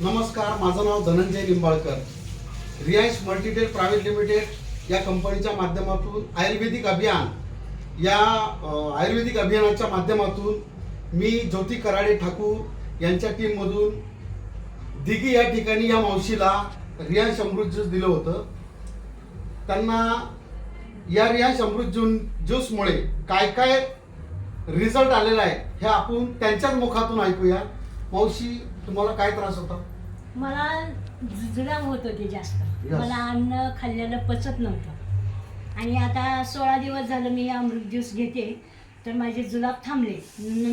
नमस्कार माझं नाव Dhananjay Nimbalkar. Reliance Multitel private limited या कंपनीच्या माध्यमातून आयुर्वेदिक अभियान या आयुर्वेदिक अभियानाच्या माध्यमातून मी ज्योती कराडे ठाकूर यांच्या टीममधून दिघी या ठिकाणी या मावशीला रियान्स अमृत ज्यूस दिलं होतं. त्यांना या रियाश अमृत ज्यून ज्यूसमुळे काय काय रिझल्ट आलेला आहे हे आपण त्यांच्याच मुखातून ऐकूया. मावशी तुम्हाला काय त्रास होता? मला जुलाब होत होते जास्त. Yes. मला अन्न खाल्लेलं पचत नव्हतं. आणि आता सोळा दिवस झालं मी अमृत ज्यूस घेते तर माझे जुलाब थांबले.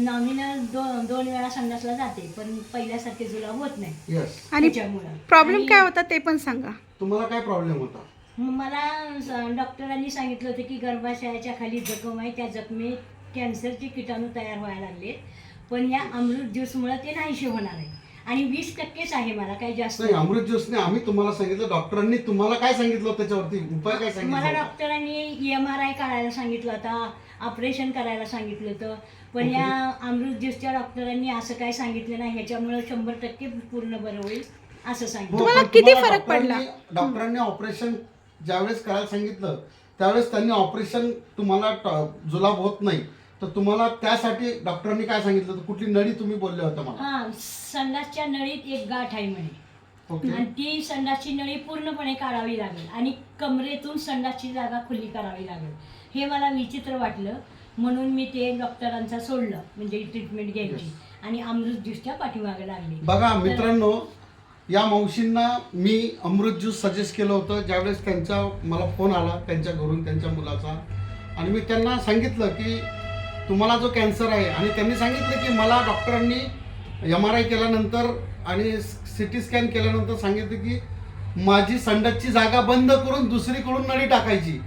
नॉमिनल दो दोन वेळा संडासला जाते पण पहिल्यासारखे जुलाब होत नाही. येस आणि त्याच्यामुळं. प्रॉब्लेम आणि काय होता ते पण सांगा. तुम्हाला काय प्रॉब्लेम होता? मग मला स- डॉक्टरांनी सांगितलं होतं की गर्भाशयाच्या खाली जखम आहे त्या जखमेत कॅन्सरचे किटाणू तयार व्हायला लागले पण या अमृत ज्यूसमुळे ते नाहीसे होणार आहे आणि वीस टक्केच आहे मला काही जास्त नाही अमृत ज्यूसने आम्ही तुम्हाला सांगितलं डॉक्टरांनी तुम्हाला काय सांगितलं होतं त्याच्यावरती उपाय काय मला सांगितलं होता? डॉक्टरांनी एम आर आय काढायला सांगितलं होता ऑपरेशन करायला सांगितलं होतं पण. या अमृत ज्यूसच्या डॉक्टरांनी असं काय सांगितलं नाही ह्याच्यामुळे शंभर टक्के पूर्ण बरं होईल असं हो, सांगितलं तुम्हाला पण किती तुम्हाला फरक पडला? डॉक्टरांनी- डॉक्टरांनी ऑपरेशन ज्यावेळेस करायला सांगितलं त्यावेळेस त्यांनी ऑपरेशन तुम्हाला ट- जुलाब होत नाही तर तुम्हाला त्यासाठी डॉक्टरांनी काय सांगितलं? होतं कुठली नळी तुम्ही बोलले होता मला? हा संडासच्या नळीत एक गाठ आहे म्हणे. ओके. आणि ती संडासची नळी पूर्णपणे काढावी लागेल आणि कमरेतून संडासची जागा खुली करावी लागेल. हे मला विचित्र वाटलं. म्हणून मी ते डॉक्टरांचा सोडलं म्हणजे ट्रीटमेंट घ्यायची. आणि अमृत ज्यूसच्या पाठीमागे लागली. बघा तर- मित्रांनो या मावशींना मी अमृत ज्यूस सजेस्ट केलं होतं. ज्यावेळेस त्यांचा मला फोन आला त्यांच्या घरून त्यांच्या मुलाचा. आणि मी त्यांना सांगितलं की तुम्हाला जो कॅन्सर आहे आणि त्यांनी सांगितलं की मला डॉक्टरांनी एम आर आय केल्यानंतर आणि सी टी स्कॅन केल्यानंतर सांगितलं की माझी संडासची जागा बंद करून दुसरीकडून नळी टाकायची.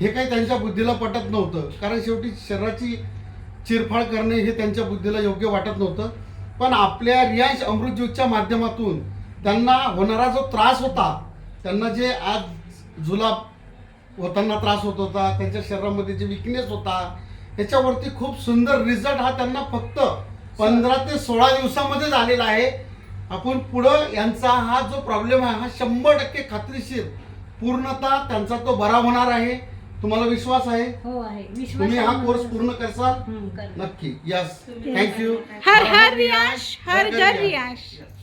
हे काही त्यांच्या बुद्धीला पटत नव्हतं. कारण शेवटी शरीराची चिरफाड करणे हे त्यांच्या बुद्धीला योग्य वाटत नव्हतं. पण आपल्या रियांश अमृतज्योतच्या माध्यमातून त्यांना होणारा जो त्रास होता त्यांना जे आज जुलाब होताना त्रास होत होता त्यांच्या शरीरामध्ये जे विकनेस होता याच्यावरती खूप सुंदर रिझल्ट हा त्यांना फक्त पंधरा ते सोळा दिवसामध्ये झालेला आहे. आपण पुढं यांचा हा जो प्रॉब्लेम आहे हा शंभर टक्के खात्रीशीर पूर्णतः त्यांचा तो बरा होणार आहे. तुम्हाला विश्वास आहे? हो आहे. विश्वास तुम्ही हा. कोर्स पूर्ण करसाल. नक्की. यस थँक्यू हर हर रियाश हर घर रियाश